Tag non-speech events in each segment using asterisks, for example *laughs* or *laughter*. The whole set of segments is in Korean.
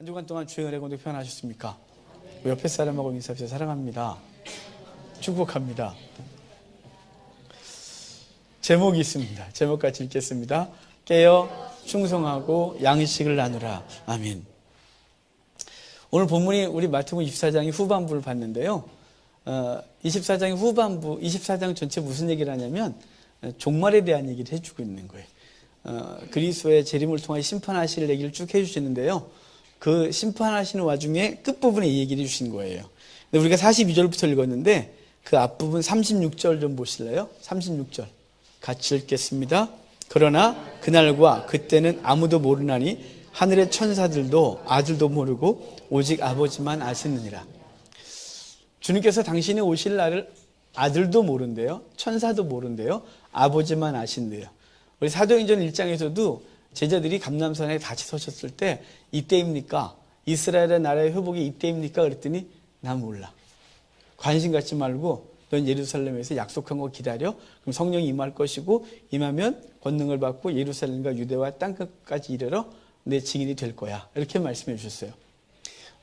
한 주간 동안 주의 은혜 공도 표현하셨습니까? 옆에 사람하고 인사하셔서 사랑합니다. 축복합니다. 제목이 있습니다. 제목 같이 읽겠습니다. 깨어 충성하고 양식을 나누라. 아멘. 오늘 본문이 우리 마태복음 24장의 후반부를 봤는데요. 어, 24장의 후반부, 24장 전체 무슨 얘기를 하냐면 어, 종말에 대한 얘기를 해주고 있는 거예요. 어, 그리스도의 재림을 통해 심판하실 얘기를 쭉 해주시는데요. 그 심판하시는 와중에 끝부분에 이 얘기를 해주신 거예요. 근데 우리가 42절부터 읽었는데 그 앞부분 36절 좀 보실래요? 36절. 같이 읽겠습니다. 그러나 그날과 그때는 아무도 모르나니 하늘의 천사들도 아들도 모르고 오직 아버지만 아시느니라. 주님께서 당신이 오실 날을 아들도 모른대요. 천사도 모른대요. 아버지만 아신대요. 우리 사도행전 1장에서도 제자들이 감남산에 같이 서셨을 때 이때입니까? 이스라엘의 나라의 회복이 이때입니까? 그랬더니 난 몰라. 관심 갖지 말고 넌 예루살렘에서 약속한 거 기다려. 그럼 성령이 임할 것이고 임하면 권능을 받고 예루살렘과 유대와 땅끝까지 이르러 내 증인이 될 거야. 이렇게 말씀해 주셨어요.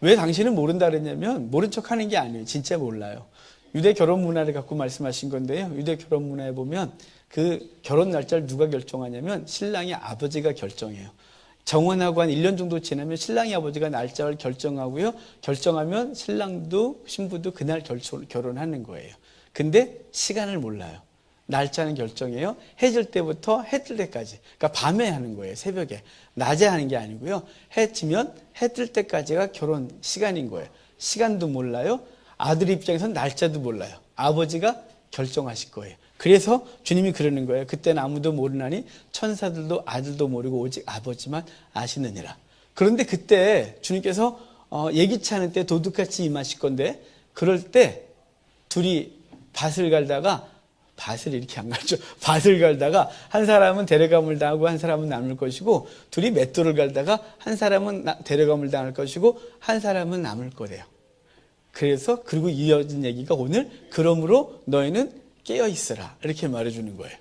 왜 당신은 모른다 그랬냐면 모른 척 하는 게 아니에요. 진짜 몰라요. 유대 결혼 문화를 갖고 말씀하신 건데요. 유대 결혼 문화에 보면 그 결혼 날짜를 누가 결정하냐면 신랑의 아버지가 결정해요. 정혼하고 한 1년 정도 지나면 신랑이 아버지가 날짜를 결정하고요. 결정하면 신랑도 신부도 그날 결혼하는 거예요. 근데 시간을 몰라요. 날짜는 결정해요. 해질 때부터 해 뜰 때까지. 그러니까 밤에 하는 거예요. 새벽에. 낮에 하는 게 아니고요. 해 지면 해 뜰 때까지가 결혼 시간인 거예요. 시간도 몰라요. 아들 입장에서는 날짜도 몰라요. 아버지가 결정하실 거예요. 그래서 주님이 그러는 거예요. 그때는 아무도 모르나니 천사들도 아들도 모르고 오직 아버지만 아시느니라. 그런데 그때 주님께서 어, 예기치 않은 때 도둑같이 임하실 건데 그럴 때 둘이 밭을 갈다가 밭을 이렇게 안 갈죠. *laughs* 밭을 갈다가 한 사람은 데려감을 당하고 한 사람은 남을 것이고 둘이 맷돌을 갈다가 한 사람은 데려감을 당할 것이고 한 사람은 남을 거래요. 그래서 그리고 이어진 얘기가 오늘 그러므로 너희는 깨어 있으라 이렇게 말해 주는 거예요.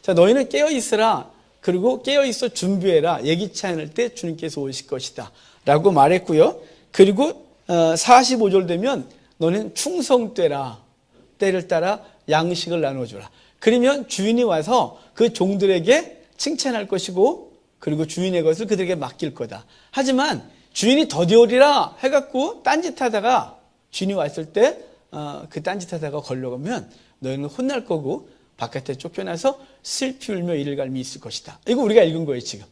자 너희는 깨어 있으라 그리고 깨어 있어 준비해라 예기치 않을 때 주님께서 오실 것이다 라고 말했고요. 그리고 45절 되면 너는 충성되라 때를 따라 양식을 나눠주라. 그러면 주인이 와서 그 종들에게 칭찬할 것이고 그리고 주인의 것을 그들에게 맡길 거다. 하지만 주인이 더디오리라 해갖고 딴짓하다가 주인이 왔을 때그 어, 딴짓하다가 걸려가면 너희는 혼날 거고 바깥에 쫓겨나서 슬피 울며 이를 갈미 있을 것이다. 이거 우리가 읽은 거예요 지금.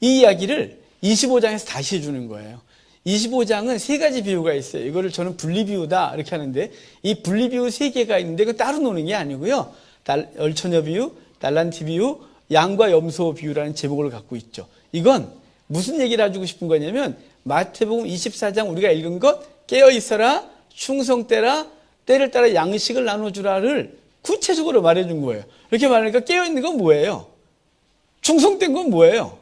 이 이야기를 25장에서 다시 해주는 거예요. 25장은 세 가지 비유가 있어요. 이거를 저는 분리비유다 이렇게 하는데 이 분리비유 세 개가 있는데 그 따로 노는 게 아니고요. 얼처녀 비유, 달란티 비유, 양과 염소 비유라는 제목을 갖고 있죠. 이건 무슨 얘기를 해주고 싶은 거냐면 마태복음 24장 우리가 읽은 것 깨어 있어라 충성때라 때를 따라 양식을 나눠주라를 구체적으로 말해준 거예요. 이렇게 말하니까 깨어 있는 건 뭐예요? 충성된 건 뭐예요?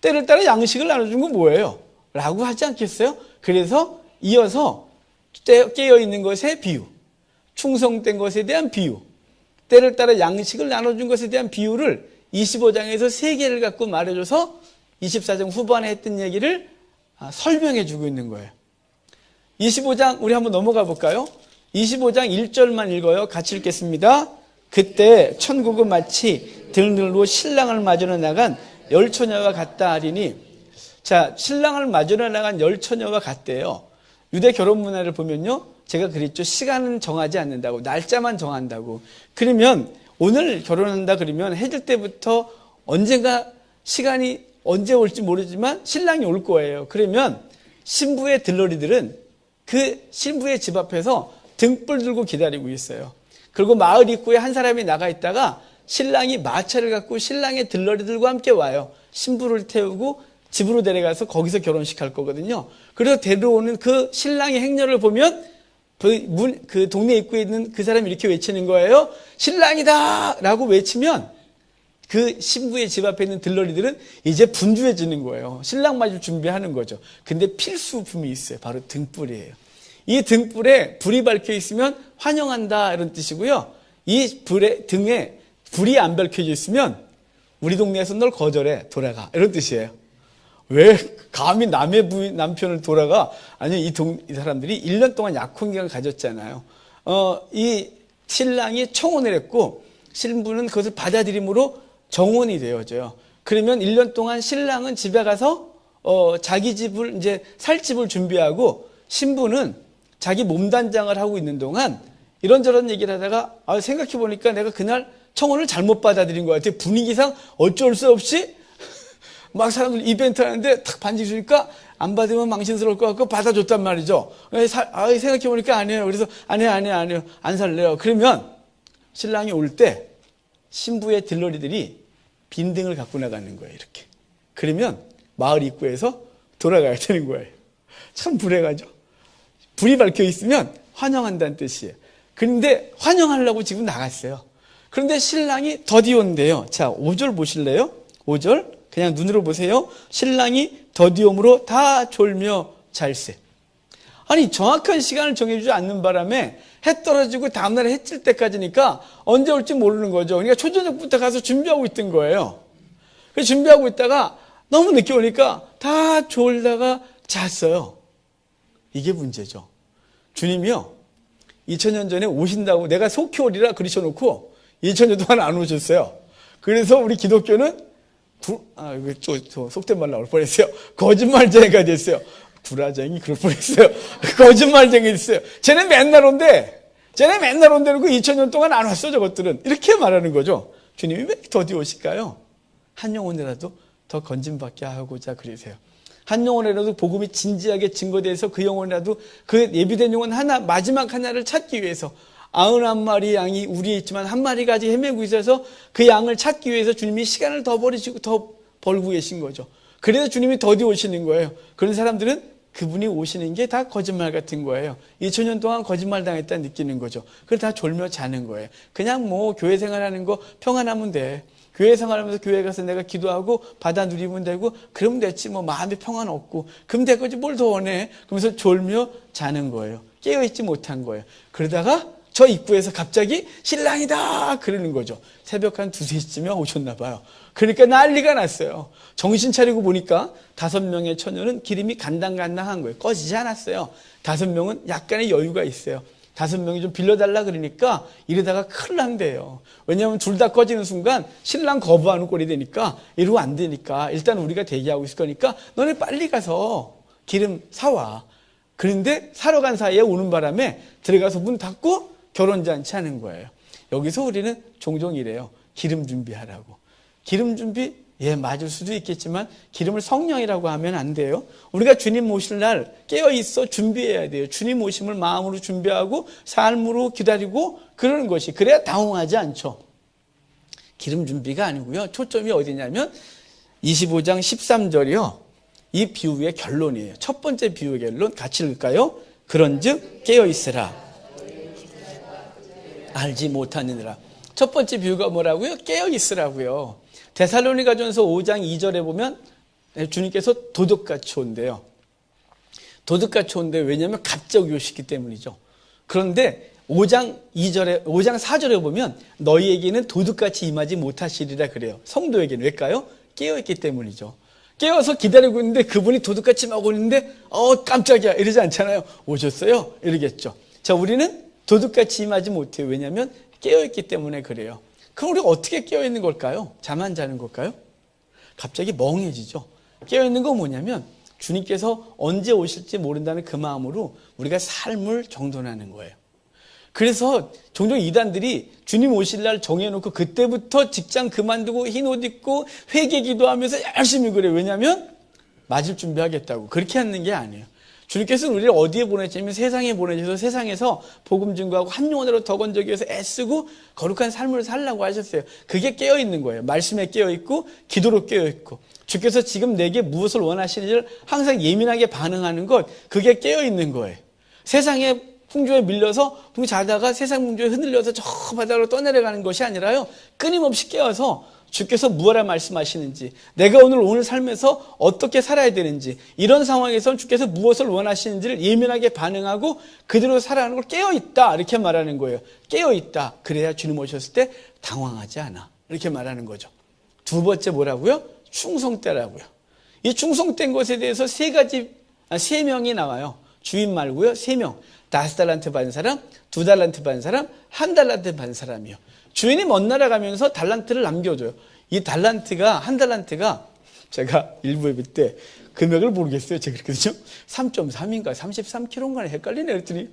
때를 따라 양식을 나눠준 건 뭐예요? 라고 하지 않겠어요? 그래서 이어서 깨어 있는 것의 비유, 충성된 것에 대한 비유, 때를 따라 양식을 나눠준 것에 대한 비유를 25장에서 세 개를 갖고 말해줘서 24장 후반에 했던 얘기를 아, 설명해 주고 있는 거예요. 25장 우리 한번 넘어가 볼까요? 25장 1절만 읽어요. 같이 읽겠습니다. 그때 천국은 마치 들늘로 신랑을 맞으러 나간 열 처녀와 같다 하리니 자, 신랑을 맞으러 나간 열 처녀와 같대요. 유대 결혼 문화를 보면요. 제가 그랬죠. 시간은 정하지 않는다고. 날짜만 정한다고. 그러면 오늘 결혼한다 그러면 해질 때부터 언젠가 시간이 언제 올지 모르지만 신랑이 올 거예요. 그러면 신부의 들러리들은 그 신부의 집 앞에서 등불 들고 기다리고 있어요. 그리고 마을 입구에 한 사람이 나가 있다가 신랑이 마차를 갖고 신랑의 들러리들과 함께 와요. 신부를 태우고 집으로 데려가서 거기서 결혼식 할 거거든요. 그래서 데려오는 그 신랑의 행렬을 보면 그, 문, 그 동네 입구에 있는 그 사람이 이렇게 외치는 거예요. 신랑이다! 라고 외치면 그 신부의 집 앞에 있는 들러리들은 이제 분주해지는 거예요. 신랑 맞을 준비하는 거죠. 근데 필수품이 있어요. 바로 등불이에요. 이 등불에 불이 밝혀 있으면 환영한다 이런 뜻이고요. 이 불에 등에 불이 안 밝혀져 있으면 우리 동네에서 널 거절해 돌아가 이런 뜻이에요. 왜 감히 남의 부인, 남편을 돌아가? 아니, 이, 동, 이 사람들이 1년 동안 약혼 기간을 가졌잖아요. 어, 이 신랑이 청혼을 했고, 신부는 그것을 받아들임으로 정혼이 되어져요. 그러면 1년 동안 신랑은 집에 가서, 어, 자기 집을, 이제 살 집을 준비하고, 신부는 자기 몸단장을 하고 있는 동안 이런저런 얘기를 하다가, 아, 생각해 보니까 내가 그날 청혼을 잘못 받아들인 것 같아요. 분위기상 어쩔 수 없이 *laughs* 막 사람들 이벤트 하는데 탁 반지 주니까 안 받으면 망신스러울 것 같고 받아줬단 말이죠. 아, 생각해 보니까 안 해요. 그래서 안 해요, 안 해요, 안 살래요. 그러면 신랑이 올 때 신부의 들러리들이 빈 등을 갖고 나가는 거예요. 이렇게. 그러면 마을 입구에서 돌아가야 되는 거예요. 참 불행하죠. 불이 밝혀 있으면 환영한다는 뜻이에요. 그런데 환영하려고 지금 나갔어요. 그런데 신랑이 더디온대요. 자, 5절 보실래요? 5절. 그냥 눈으로 보세요. 신랑이 더디옴으로 다 졸며 잘세. 아니 정확한 시간을 정해주지 않는 바람에 해 떨어지고 다음날 해질 때까지니까 언제 올지 모르는 거죠. 그러니까 초저녁부터 가서 준비하고 있던 거예요. 그래서 준비하고 있다가 너무 늦게 오니까 다 졸다가 잤어요. 이게 문제죠. 주님이요. 2000년 전에 오신다고 내가 속히 오리라 그리셔놓고 2000년 동안 안 오셨어요. 그래서 우리 기독교는 구, 아, 이거 또, 또 속된 말 나올 뻔했어요. 거짓말쟁이가 됐어요. 구라쟁이 그럴 뻔했어요. *laughs* 거짓말쟁이 됐어요. 쟤는 맨날 온대. 쟤네 맨날 온대는 그 2000년 동안 안 왔어, 저것들은. 이렇게 말하는 거죠. 주님이 왜 더디 오실까요? 한 영혼이라도 더 건진받게 하고자 그러세요. 한 영혼이라도 복음이 진지하게 증거돼서 그 영혼이라도 그 예비된 영혼 하나, 마지막 하나를 찾기 위해서 아흔한 마리 양이 우리에 있지만 한 마리가 아직 헤매고 있어서 그 양을 찾기 위해서 주님이 시간을 더 버리시고 더 벌고 계신 거죠. 그래서 주님이 더디 오시는 거예요. 그런 사람들은 그분이 오시는 게 다 거짓말 같은 거예요. 2000년 동안 거짓말 당했다 느끼는 거죠. 그걸 다 졸며 자는 거예요. 그냥 뭐 교회 생활하는 거 평안하면 돼. 교회 생활하면서 교회 가서 내가 기도하고 받아 누리면 되고 그러면 됐지 뭐 마음에 평안 없고 그럼 될 거지 뭘 더 원해. 그러면서 졸며 자는 거예요. 깨어있지 못한 거예요. 그러다가 저 입구에서 갑자기 신랑이다! 그러는 거죠. 새벽 한 두세 시쯤에 오셨나 봐요. 그러니까 난리가 났어요. 정신 차리고 보니까 다섯 명의 처녀는 기름이 간당간당한 거예요. 꺼지지 않았어요. 다섯 명은 약간의 여유가 있어요. 다섯 명이 좀 빌려달라 그러니까 이러다가 큰일 난대요. 왜냐하면 둘 다 꺼지는 순간 신랑 거부하는 꼴이 되니까 이러고 안 되니까 일단 우리가 대기하고 있을 거니까 너네 빨리 가서 기름 사와. 그런데 사러 간 사이에 오는 바람에 들어가서 문 닫고 결혼잔치 하는 거예요. 여기서 우리는 종종 이래요. 기름 준비하라고. 기름 준비? 예, 맞을 수도 있겠지만 기름을 성령이라고 하면 안 돼요. 우리가 주님 모실 날 깨어 있어 준비해야 돼요. 주님 모심을 마음으로 준비하고 삶으로 기다리고 그러는 것이 그래야 당황하지 않죠. 기름 준비가 아니고요. 초점이 어디냐면 25장 13절이요. 이 비유의 결론이에요. 첫 번째 비유의 결론 같이 읽을까요? 그런즉 깨어 있으라. 알지 못하느니라. 첫 번째 비유가 뭐라고요? 깨어 있으라고요. 데살로니가전서 5장 2절에 보면 주님께서 도둑같이 온대요. 도둑같이 온대 왜냐하면 갑자기 오시기 때문이죠. 그런데 5장 2절에 5장 4절에 보면 너희에게는 도둑같이 임하지 못하시리라 그래요. 성도에게는 왜일까요? 깨어 있기 때문이죠. 깨어서 기다리고 있는데 그분이 도둑같이 막 오는데 어 깜짝이야 이러지 않잖아요. 오셨어요? 이러겠죠. 자 우리는 도둑같이 임하지 못해요. 왜냐하면 깨어 있기 때문에 그래요. 그럼 우리가 어떻게 깨어있는 걸까요? 잠 안 자는 걸까요? 갑자기 멍해지죠. 깨어있는 건 뭐냐면 주님께서 언제 오실지 모른다는 그 마음으로 우리가 삶을 정돈하는 거예요. 그래서 종종 이단들이 주님 오실 날 정해놓고 그때부터 직장 그만두고 흰 옷 입고 회개 기도하면서 열심히 그래. 왜냐하면 맞을 준비하겠다고. 그렇게 하는 게 아니에요. 주님께서는 우리를 어디에 보내냐면 세상에 보내셔서 세상에서 복음 증거하고 한 영혼으로 더 건져기 위해서 애쓰고 거룩한 삶을 살라고 하셨어요. 그게 깨어 있는 거예요. 말씀에 깨어 있고 기도로 깨어 있고 주께서 지금 내게 무엇을 원하시는지를 항상 예민하게 반응하는 것 그게 깨어 있는 거예요. 세상에 풍조에 밀려서 풍 자다가 세상 풍조에 흔들려서 저 바다로 떠내려가는 것이 아니라요. 끊임없이 깨어서 주께서 무엇라 말씀하시는지, 내가 오늘 오늘 삶에서 어떻게 살아야 되는지, 이런 상황에서 주께서 무엇을 원하시는지를 예민하게 반응하고 그대로 살아가는 걸 깨어있다. 이렇게 말하는 거예요. 깨어있다. 그래야 주님 오셨을 때 당황하지 않아. 이렇게 말하는 거죠. 두 번째 뭐라고요? 충성때라고요. 이 충성된 것에 대해서 세 가지, 아, 세 명이 나와요. 주인 말고요. 세 명. 다섯 달란트 받은 사람, 두 달란트 받은 사람, 한 달란트 받은 사람이요. 주인이 먼 나라 가면서 달란트를 남겨줘요. 이 달란트가, 한 달란트가 제가 일부 예배 때 금액을 모르겠어요. 제가 그랬거든요. 3.3인가 33kg인가 헷갈리네. 그랬더니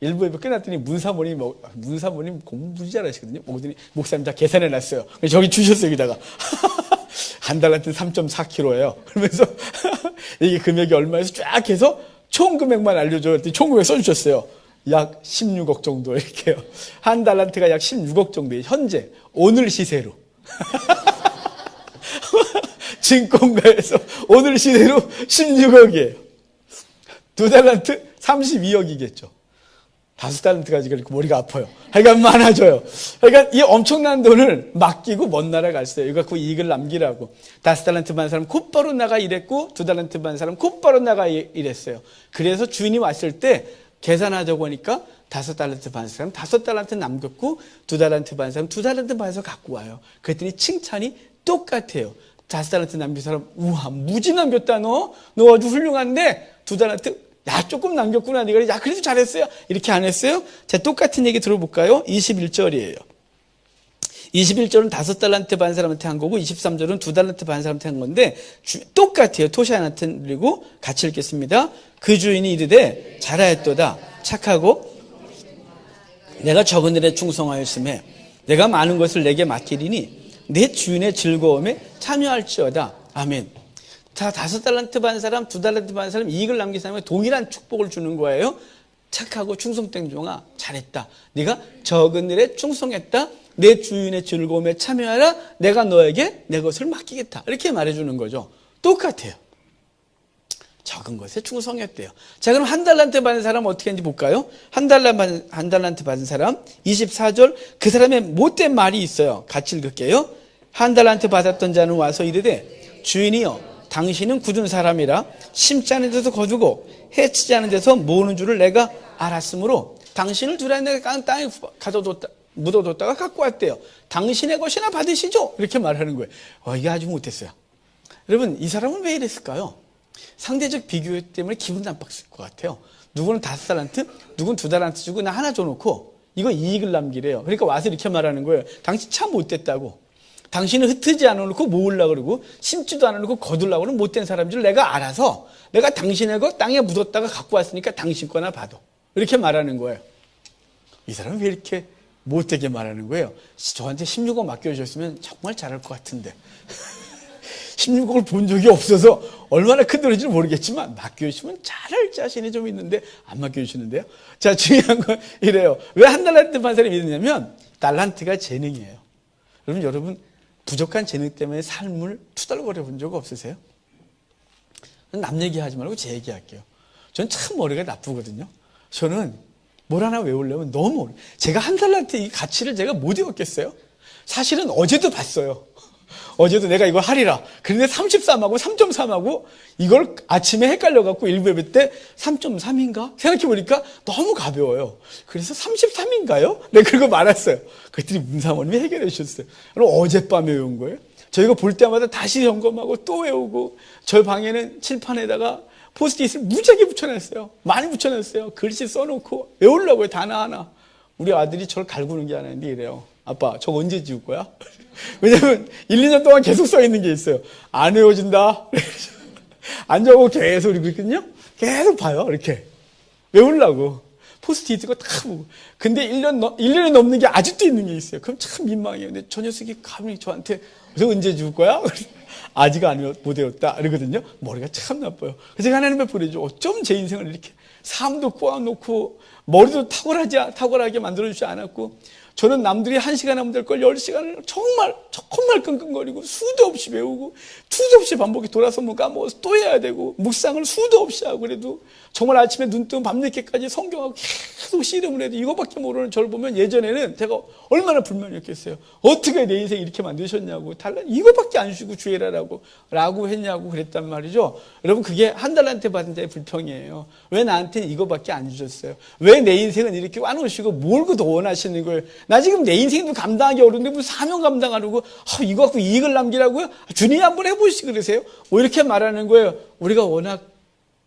일부 예배 끝났더니 문사모님, 뭐, 문사모님 공부 잘하시거든요. 보더니 목사님 다 계산해 놨어요. 저기 주셨어요. 여기다가. *laughs* 한 달한테 3.4kg예요. 그러면서 *laughs* 이게 금액이 얼마에서 쫙 해서 총 금액만 알려줘요. 총 금액 써주셨어요. 약 16억 정도 이렇게요. 한 달란트가 약 16억 정도예요. 현재 오늘 시세로. *laughs* 증권가에서 오늘 시세로 16억이에요. 두 달란트 32억이겠죠. 다섯 달란트가 지금 머리가 아파요. 하여간 많아져요. 그러니까 이 엄청난 돈을 맡기고 먼 나라 갔어요. 이거 갖고 이익을 남기라고. 다섯 달란트 받은 사람 곧바로 나가 일했고 두 달란트 받은 사람 곧바로 나가 일했어요. 그래서 주인이 왔을 때 계산하자고 하니까 다섯 달란트 받은 사람 다섯 달란트 남겼고 두 달란트 받은 사람 두 달란트 받아서 갖고 와요. 그랬더니 칭찬이 똑같아요. 다섯 달란트 남긴 사람 우와 무지 남겼다 너. 너 아주 훌륭한데 두 달란트 야 조금 남겼구나 네가 야 그래도 잘했어요. 이렇게 안 했어요? 자 똑같은 얘기 들어볼까요? 21절이에요. 21절은 다섯 달란트 받은 사람한테 한 거고 23절은 두 달란트 받은 사람한테 한 건데 주, 똑같아요. 토시아한테 그리고 같이 읽겠습니다. 그 주인이 이르되 잘하였도다 착하고 내가 적은 일에 충성하였음에 내가 많은 것을 내게 맡기리니 내 주인의 즐거움에 참여할지어다. 아멘. 자, 다섯 달란트 받은 사람, 두 달란트 받은 사람, 이익을 남긴 사람에 동일한 축복을 주는 거예요. 착하고 충성된 종아, 잘했다. 네가 적은 일에 충성했다. 내 주인의 즐거움에 참여하라. 내가 너에게 내 것을 맡기겠다. 이렇게 말해주는 거죠. 똑같아요. 적은 것에 충성했대요. 자, 그럼 한 달란트 받은 사람 어떻게 했는지 볼까요? 한 달란트 받은, 한 달란트 받은 사람, 24절, 그 사람의 못된 말이 있어요. 같이 읽을게요. 한 달란트 받았던 자는 와서 이르되, 주인이여, 당신은 굳은 사람이라 심지 않은 데서 거두고 해치지 않은 데서 모으는 줄을 내가 알았으므로 당신을 두라 내가 땅에 가둬뒀다. 묻어뒀다가 갖고 왔대요. 당신의 것이나 받으시죠? 이렇게 말하는 거예요. 와, 이게 아주 못했어요. 여러분, 이 사람은 왜 이랬을까요? 상대적 비교 때문에 기분 나빴을 것 같아요. 누구는 다섯 달란트, 누구는 두 달란트 주고 나 하나 줘놓고 이거 이익을 남기래요. 그러니까 와서 이렇게 말하는 거예요. 당신 참 못됐다고. 당신은 흩트지 않아놓고 모으려고 그러고 심지도 않아놓고 거둘라고 하는 못된 사람인 줄 내가 알아서 내가 당신의 거 땅에 묻었다가 갖고 왔으니까 당신 거나 봐도. 이렇게 말하는 거예요. 이 사람은 왜 이렇게 못되게 말하는 거예요? 저한테 16억 맡겨주셨으면 정말 잘할 것 같은데. 16억을 본 적이 없어서 얼마나 큰 돈인지 모르겠지만 맡겨주시면 잘할 자신이 좀 있는데 안 맡겨주시는데요. 자, 중요한 건 이래요. 왜 한 달란트 반 사람이 있느냐면 달란트가 재능이에요. 여러분, 여러분 부족한 재능 때문에 삶을 투덜거려 본 적 없으세요? 남 얘기하지 말고 제 얘기할게요. 저는 참 머리가 나쁘거든요. 저는 뭘 하나 외우려면 너무 어려 제가 한 달란트 이 가치를 제가 못 외웠겠어요? 사실은 어제도 봤어요. 어제도 내가 이거 하리라. 그런데 33하고 3.3하고 이걸 아침에 헷갈려갖고 일부 예배 때 3.3인가? 생각해보니까 너무 가벼워요. 그래서 33인가요? 네, 그거 말았어요. 그랬더니 문사모님이 해결해 주셨어요. 그럼 어젯밤에 외운 거예요. 저희가 볼 때마다 다시 점검하고 또 외우고 저 방에는 칠판에다가 포스트잇을 무지하게 붙여놨어요. 많이 붙여놨어요. 글씨 써놓고 외우려고요. 단어 하나. 우리 아들이 저를 갈구는 게 하나인데 이래요. 아빠, 저 언제 지울 거야? *laughs* 왜냐면 1, 2년 동안 계속 써 있는 게 있어요. 안 외워진다. *laughs* 안 적고 계속 읽고 있거든요. 계속 봐요. 이렇게. 외우려고. 포스트잇 이거 다 보고. 근데 1년, 1년이 넘는 게 아직도 있는 게 있어요. 그럼 참 민망해요. 근데 저 녀석이 감히 저한테 그래서 언제 지울 거야? *laughs* 아직 안 외웠, 못 외웠다. 이러거든요. 머리가 참 나빠요. 그래서 제가 하나님의 보내죠. 어쩜 제 인생을 이렇게 삶도 꼬아놓고 머리도 탁월하지, 탁월하게 만들어주지 않았고 저는 남들이 한 시간 하면 될 걸 열시간을 정말 정말 끙끙거리고 수도 없이 배우고 수도 없이 반복해 돌아서 뭐 까먹어서 또 해야 되고 묵상을 수도 없이 하고 그래도 정말 아침에 눈 뜨면 밤늦게까지 성경하고 계속 씨름을 해도 이거밖에 모르는 저를 보면 예전에는 제가 얼마나 불만이었겠어요. 어떻게 내 인생 이렇게 만드셨냐고 달라 이거밖에 안 쉬고 주의라라고 라고 했냐고 그랬단 말이죠. 여러분 그게 한 달한테 받은 자의 불평이에요. 왜 나한테 이거밖에 안 주셨어요? 왜 내 인생은 이렇게 와놓으시고 뭘 그 더 원하시는 걸나 지금 내 인생도 감당하기 어려운데 무슨 사명 감당하려고 아, 이거 갖고 이익을 남기라고요? 주님 한번 해보시 그러세요? 뭐 이렇게 말하는 거예요. 우리가 워낙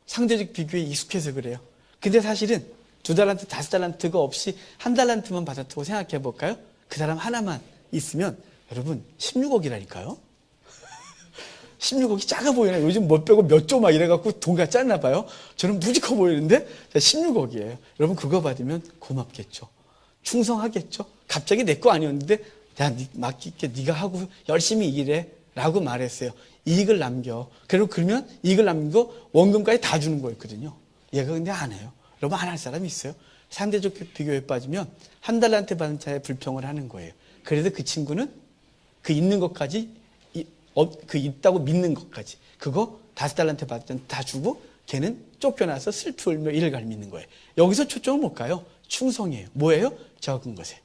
상대적 비교에 익숙해서 그래요. 근데 사실은 두 달란트, 다섯 달란트가 없이 한 달란트만 받았다고 생각해 볼까요? 그 사람 하나만 있으면 여러분 16억이라니까요. 16억이 *laughs* 작아 보이나요? 요즘 못 빼고 몇조 막 이래갖고 돈가 짰나 봐요. 저는 무지 커 보이는데 16억이에요. 여러분 그거 받으면 고맙겠죠. 충성하겠죠. 갑자기 내 거 아니었는데 야 맡길게 네가 하고 열심히 일해 라고 말했어요. 이익을 남겨. 그리고 그러면 이익을 남기고 원금까지 다 주는 거였거든요. 얘가 근데 안 해요. 여러분 안 할 사람이 있어요. 상대적 비교에 빠지면 한 달한테 받은 차에 불평을 하는 거예요. 그래서 그 친구는 그 있는 것까지 이- 어, 그 있다고 믿는 것까지 그거 다섯 달한테 받은 다 주고 걔는 쫓겨나서 슬피 울며 이를 갈미는 거예요. 여기서 초점을 못 가요. 충성이에요. 뭐예요? 적은 것에.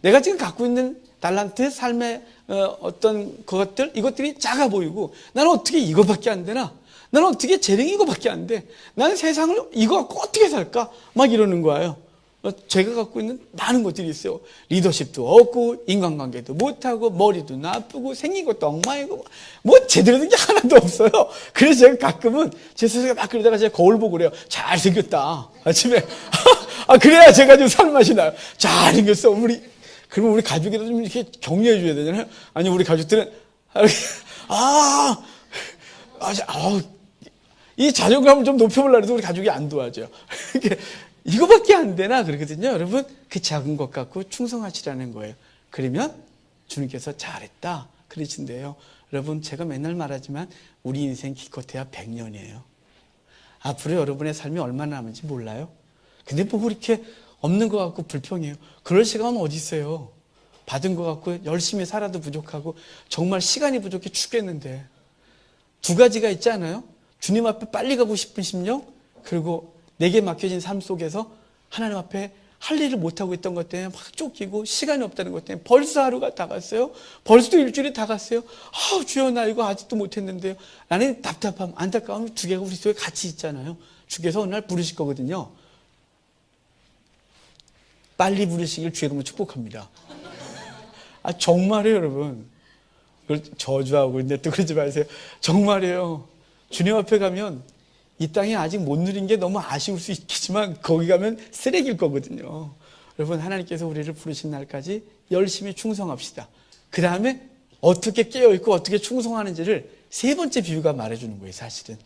내가 지금 갖고 있는 달란트 삶의 어, 어떤 것들 이것들이 작아 보이고 나는 어떻게 이거밖에 안 되나? 나는 어떻게 재능이 이거밖에 안 돼? 나는 세상을 이거 갖고 어떻게 살까? 막 이러는 거예요. 어, 제가 갖고 있는 많은 것들이 있어요. 리더십도 없고 인간관계도 못하고 머리도 나쁘고 생긴 것도 엉망이고 뭐 제대로 된 게 하나도 없어요. 그래서 제가 가끔은 제 스스로가 막 그러다가 제가 거울 보고 그래요. 잘생겼다. 아침에 *laughs* 아 그래야 제가 좀 살맛이 나요. 잘생겼어 우리 그러면 우리 가족에도 좀 이렇게 격려해 줘야 되잖아요. 아니 우리 가족들은 *laughs* 아, 아, 아, 이 자존감을 좀 높여보려고 해도 우리 가족이 안 도와줘요. *laughs* 이게 이거밖에 안 되나 그러거든요. 여러분 그 작은 것 갖고 충성하시라는 거예요. 그러면 주님께서 잘했다 그러신데요. 여러분 제가 맨날 말하지만 우리 인생 기껏해야 100년이에요. 앞으로 여러분의 삶이 얼마나 남은지 몰라요. 근데 뭐 그렇게 없는 것 같고 불평해요. 그럴 시간은 어디 있어요. 받은 것 같고 열심히 살아도 부족하고 정말 시간이 부족해 죽겠는데 두 가지가 있지 않아요? 주님 앞에 빨리 가고 싶은 심령 그리고 내게 맡겨진 삶 속에서 하나님 앞에 할 일을 못하고 있던 것 때문에 막 쫓기고 시간이 없다는 것 때문에 벌써 하루가 다 갔어요. 벌써 일주일이 다 갔어요. 아 주여 나 이거 아직도 못했는데요. 나는 답답함, 안타까움 두 개가 우리 속에 같이 있잖아요. 주께서 어느 날 부르실 거거든요. 빨리 부르시길 주의 이름으로 축복합니다. 아 정말이에요 여러분. 저주하고 있는데 또 그러지 마세요. 정말이에요. 주님 앞에 가면 이 땅에 아직 못 누린 게 너무 아쉬울 수 있겠지만 거기 가면 쓰레기일 거거든요. 여러분 하나님께서 우리를 부르신 날까지 열심히 충성합시다. 그 다음에 어떻게 깨어 있고 어떻게 충성하는지를 세 번째 비유가 말해주는 거예요. 사실은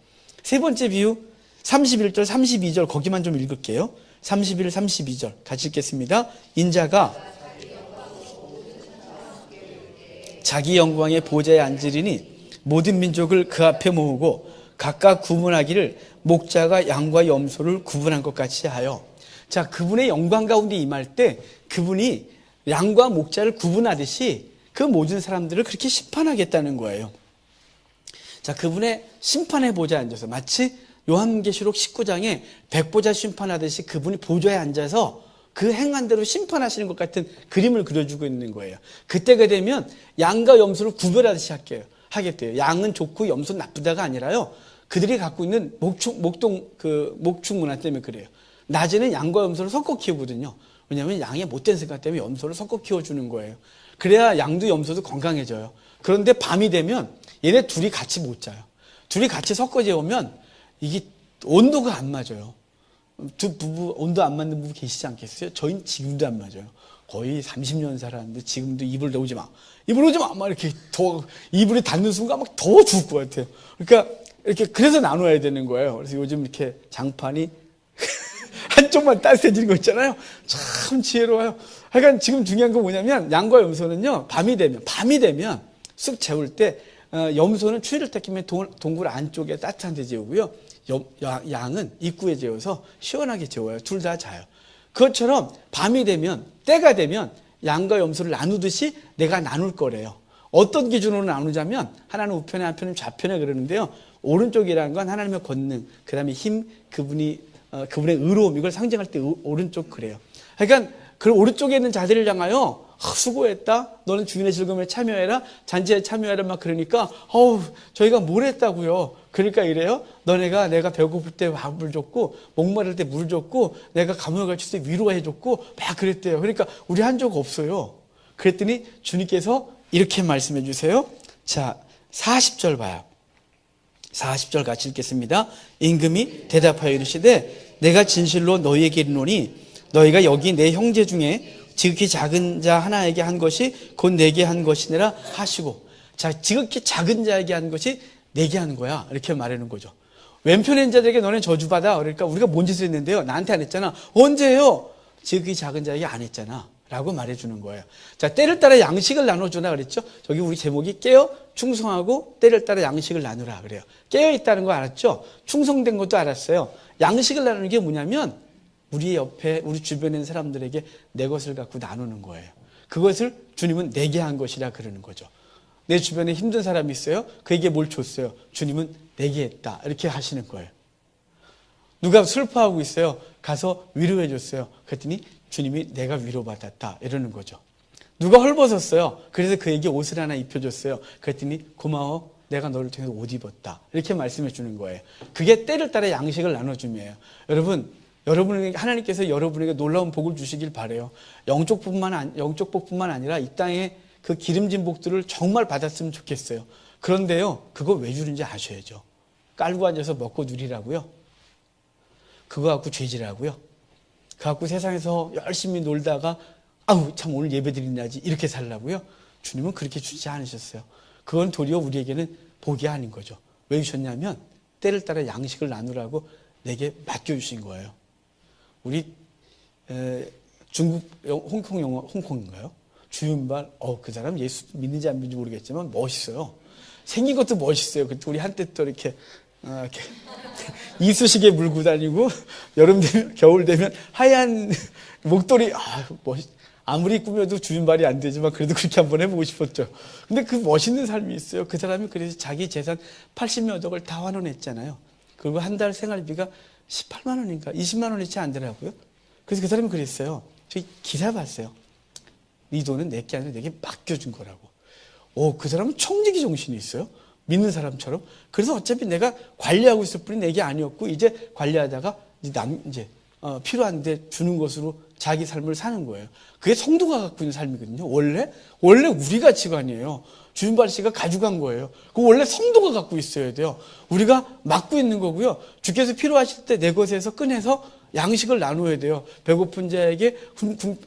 세 번째 비유 31절 32절 거기만 좀 읽을게요. 31, 32절 같이 읽겠습니다. 인자가 자기 영광의 보좌에 앉으리니 모든 민족을 그 앞에 모으고 각각 구분하기를 목자가 양과 염소를 구분한 것 같이 하여 자 그분의 영광 가운데 임할 때 그분이 양과 목자를 구분하듯이 그 모든 사람들을 그렇게 심판하겠다는 거예요. 자 그분의 심판의 보좌에 앉아서 마치 요한계시록 19장에 백보자 심판하듯이 그분이 보좌에 앉아서 그 행한 대로 심판하시는 것 같은 그림을 그려주고 있는 거예요. 그때가 되면 양과 염소를 구별하듯이 할게요. 하겠대요. 양은 좋고 염소는 나쁘다가 아니라요. 그들이 갖고 있는 목축, 목동, 그, 목축 문화 때문에 그래요. 낮에는 양과 염소를 섞어 키우거든요. 왜냐하면 양의 못된 생각 때문에 염소를 섞어 키워주는 거예요. 그래야 양도 염소도 건강해져요. 그런데 밤이 되면 얘네 둘이 같이 못 자요. 둘이 같이 섞어 재우면 이게 온도가 안 맞아요. 두 부부 온도 안 맞는 부부 계시지 않겠어요? 저희는 지금도 안 맞아요. 거의 30년 살았는데 지금도 이불 넣지 마. 이불 넣지 마. 막 이렇게 더 이불이 닿는 순간 막 더 죽을 것 같아요. 그러니까 이렇게 그래서 나눠야 되는 거예요. 그래서 요즘 이렇게 장판이 *laughs* 한쪽만 따뜻해지는 거 있잖아요. 참 지혜로워요. 하여간 지금 중요한 건 뭐냐면 양과 염소는요. 밤이 되면 밤이 되면 쑥 재울 때 어, 염소는 추위를 택하면 동 굴 안쪽에 따뜻한 데 재우고요. 염- 야- 양은 입구에 재워서 시원하게 재워요. 둘 다 자요. 그것처럼 밤이 되면 때가 되면 양과 염소를 나누듯이 내가 나눌 거래요. 어떤 기준으로 나누자면 하나는 우편에 한편은 좌편에 그러는데요. 오른쪽이라는 건 하나님의 권능, 그 다음에 힘, 그분이 어, 그분의 의로움 이걸 상징할 때 의- 오른쪽 그래요. 그러니까 그 오른쪽에 있는 자들을 향하여 아, 수고했다. 너는 주인의 즐거움에 참여해라. 잔치에 참여해라. 막 그러니까 어우 저희가 뭘 했다고요. 그러니까 이래요. 너네가 내가 배고플 때 밥을 줬고 목마를 때 물 줬고 내가 감옥에 갇힐 때 위로해 줬고 막 그랬대요. 그러니까 우리 한 적 없어요. 그랬더니 주님께서 이렇게 말씀해 주세요. 자 40절 봐요. 40절 같이 읽겠습니다. 임금이 대답하여 이르시되 내가 진실로 너희에게 이르노니 너희가 여기 내 형제 중에 지극히 작은 자 하나에게 한 것이 곧 내게 한 것이니라 하시고 자 지극히 작은 자에게 한 것이 내게 한 거야 이렇게 말하는 거죠. 왼편의 자들에게 너네 저주받아 그러니까 우리가 뭔 짓을 했는데요 나한테 안 했잖아 언제요? 지극히 작은 자에게 안 했잖아 라고 말해주는 거예요. 자 때를 따라 양식을 나눠주나 그랬죠. 저기 우리 제목이 깨어 충성하고 때를 따라 양식을 나누라 그래요. 깨어 있다는 거 알았죠? 충성된 것도 알았어요. 양식을 나누는 게 뭐냐면 우리 옆에 우리 주변에 있는 사람들에게 내 것을 갖고 나누는 거예요. 그것을 주님은 내게 한 것이라 그러는 거죠. 내 주변에 힘든 사람이 있어요. 그에게 뭘 줬어요. 주님은 내게 했다. 이렇게 하시는 거예요. 누가 슬퍼하고 있어요. 가서 위로해 줬어요. 그랬더니 주님이 내가 위로받았다. 이러는 거죠. 누가 헐벗었어요. 그래서 그에게 옷을 하나 입혀줬어요. 그랬더니 고마워. 내가 너를 통해서 옷 입었다. 이렇게 말씀해 주는 거예요. 그게 때를 따라 양식을 나눠줌이에요. 여러분, 여러분에게 하나님께서 여러분에게 놀라운 복을 주시길 바래요. 영적 복만 영적 복뿐만 아니라 이 땅에 그 기름진 복들을 정말 받았으면 좋겠어요. 그런데요, 그거 왜 주는지 아셔야죠. 깔고 앉아서 먹고 누리라고요. 그거 갖고 죄질하고요. 그거 갖고 세상에서 열심히 놀다가 아우 참 오늘 예배 드린다지 이렇게 살라고요. 주님은 그렇게 주지 않으셨어요. 그건 도리어 우리에게는 복이 아닌 거죠. 왜 주셨냐면 때를 따라 양식을 나누라고 내게 맡겨주신 거예요. 우리 에, 중국 홍콩 영화 홍콩인가요? 주윤발 어 그 사람 예수 믿는지 안 믿는지 모르겠지만 멋있어요. 생긴 것도 멋있어요. 우리 한때 또 이렇게, 어, 이렇게 *laughs* 이쑤시개 물고 다니고 여름 되면 겨울 되면 하얀 *laughs* 목도리 아 멋. 아무리 꾸며도 주윤발이 안 되지만 그래도 그렇게 한번 해보고 싶었죠. 근데 그 멋있는 삶이 있어요. 그 사람이 그래서 자기 재산 80여 억을 다 환원했잖아요. 그리고 한 달 생활비가 18만 원인가 20만 원이 채 안 되더라고요. 그래서 그 사람이 그랬어요. 저기 기사 봤어요. 이 돈은 내게 아니라 내게 맡겨준 거라고. 오, 그 사람은 청지기 정신이 있어요. 믿는 사람처럼. 그래서 어차피 내가 관리하고 있을 뿐이 내게 아니었고, 이제 관리하다가 이제 남, 이제, 어, 필요한데 주는 것으로 자기 삶을 사는 거예요. 그게 성도가 갖고 있는 삶이거든요. 원래, 원래 우리 가치관이에요. 주윤발 씨가 가져간 거예요. 그 원래 성도가 갖고 있어야 돼요. 우리가 맡고 있는 거고요. 주께서 필요하실 때 내 것에서 꺼내서 양식을 나누어야 돼요. 배고픈 자에게,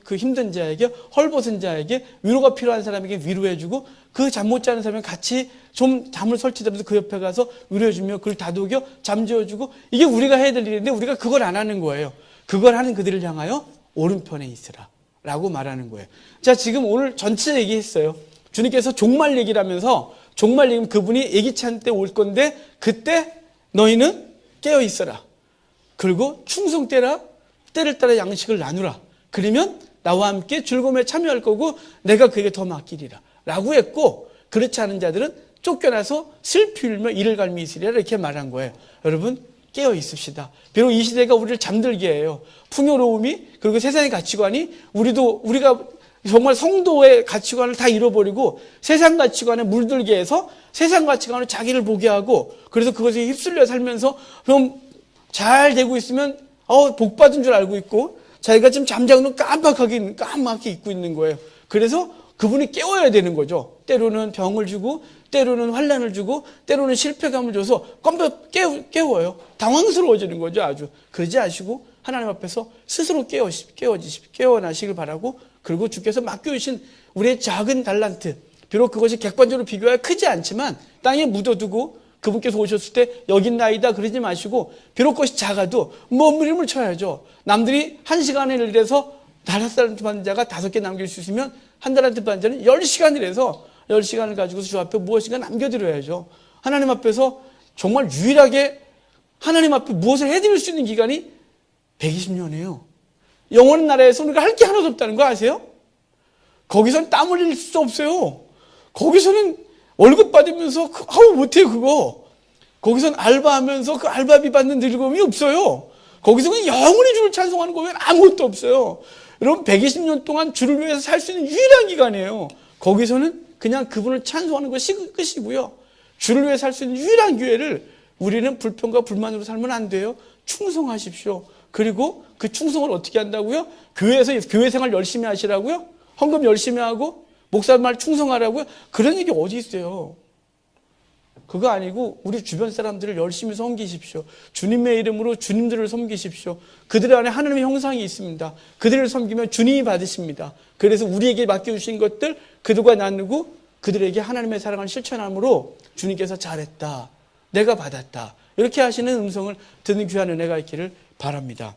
그 힘든 자에게, 헐벗은 자에게, 위로가 필요한 사람에게 위로해주고, 그 잠 못 자는 사람이 같이 좀 잠을 설치되면서 그 옆에 가서 위로해주며 그걸 다독여 잠재워주고, 이게 우리가 해야 될 일인데, 우리가 그걸 안 하는 거예요. 그걸 하는 그들을 향하여 오른편에 있으라. 라고 말하는 거예요. 자, 지금 오늘 전체 얘기했어요. 주님께서 종말 얘기를 하면서, 종말 얘기는 그분이 예기치 않을 때 올 건데, 그때 너희는 깨어 있어라. 그리고 충성 때라 때를 따라 양식을 나누라. 그러면 나와 함께 즐거움에 참여할 거고 내가 그에게 더 맡기리라. 라고 했고 그렇지 않은 자들은 쫓겨나서 슬피 울며 이를 갈미 있으리라 이렇게 말한 거예요. 여러분 깨어 있읍시다. 비록 이 시대가 우리를 잠들게 해요. 풍요로움이 그리고 세상의 가치관이 우리도 우리가 정말 성도의 가치관을 다 잃어버리고 세상 가치관에 물들게 해서 세상 가치관으로 자기를 보게 하고 그래서 그것에 휩쓸려 살면서 그럼 잘 되고 있으면 어, 복 받은 줄 알고 있고 자기가 지금 잠자고는 깜빡하게 깜빡하게 있고 있는 거예요. 그래서 그분이 깨워야 되는 거죠. 때로는 병을 주고 때로는 환란을 주고 때로는 실패감을 줘서 깜빡 깨워, 깨워요. 당황스러워지는 거죠. 아주 그러지 않으시고 하나님 앞에서 스스로 깨워 깨워지시 깨어나시길 바라고 그리고 주께서 맡겨주신 우리의 작은 달란트 비록 그것이 객관적으로 비교하여 크지 않지만 땅에 묻어두고 그분께서 오셨을 때 여기 나이다 그러지 마시고 비록 그것이 작아도 몸부림을 쳐야죠. 남들이 한 시간을 일해서 다섯 달란트 받는 자가 다섯 개 남길 수 있으면 한 달란트 받는 자는 열 시간을 해서 열 시간을 가지고서 주 앞에 무엇인가 남겨드려야죠. 하나님 앞에서 정말 유일하게 하나님 앞에 무엇을 해드릴 수 있는 기간이 120년이에요. 영원 나라에서 우리가 할 게 하나도 없다는 거 아세요? 거기선 땀 흘릴 수 없어요. 거기서는 월급 받으면서 그, 아우 못해 그거. 거기선 알바하면서 그 알바비 받는 즐거움이 없어요. 거기서 는 영원히 주를 찬송하는 거 외에 아무것도 없어요. 여러분 120년 동안 주를 위해서 살 수 있는 유일한 기간이에요. 거기서는 그냥 그분을 찬송하는 것이 끝이고요. 주를 위해 살 수 있는 유일한 기회를 우리는 불평과 불만으로 살면 안 돼요. 충성하십시오. 그리고 그 충성을 어떻게 한다고요? 교회에서 교회 생활 열심히 하시라고요? 헌금 열심히 하고 목사 말 충성하라고요? 그런 얘기 어디 있어요? 그거 아니고 우리 주변 사람들을 열심히 섬기십시오. 주님의 이름으로 주님들을 섬기십시오. 그들 안에 하나님의 형상이 있습니다. 그들을 섬기면 주님이 받으십니다. 그래서 우리에게 맡겨주신 것들 그들과 나누고 그들에게 하나님의 사랑을 실천함으로 주님께서 잘했다. 내가 받았다. 이렇게 하시는 음성을 듣는 귀한 은혜가 있기를 바랍니다.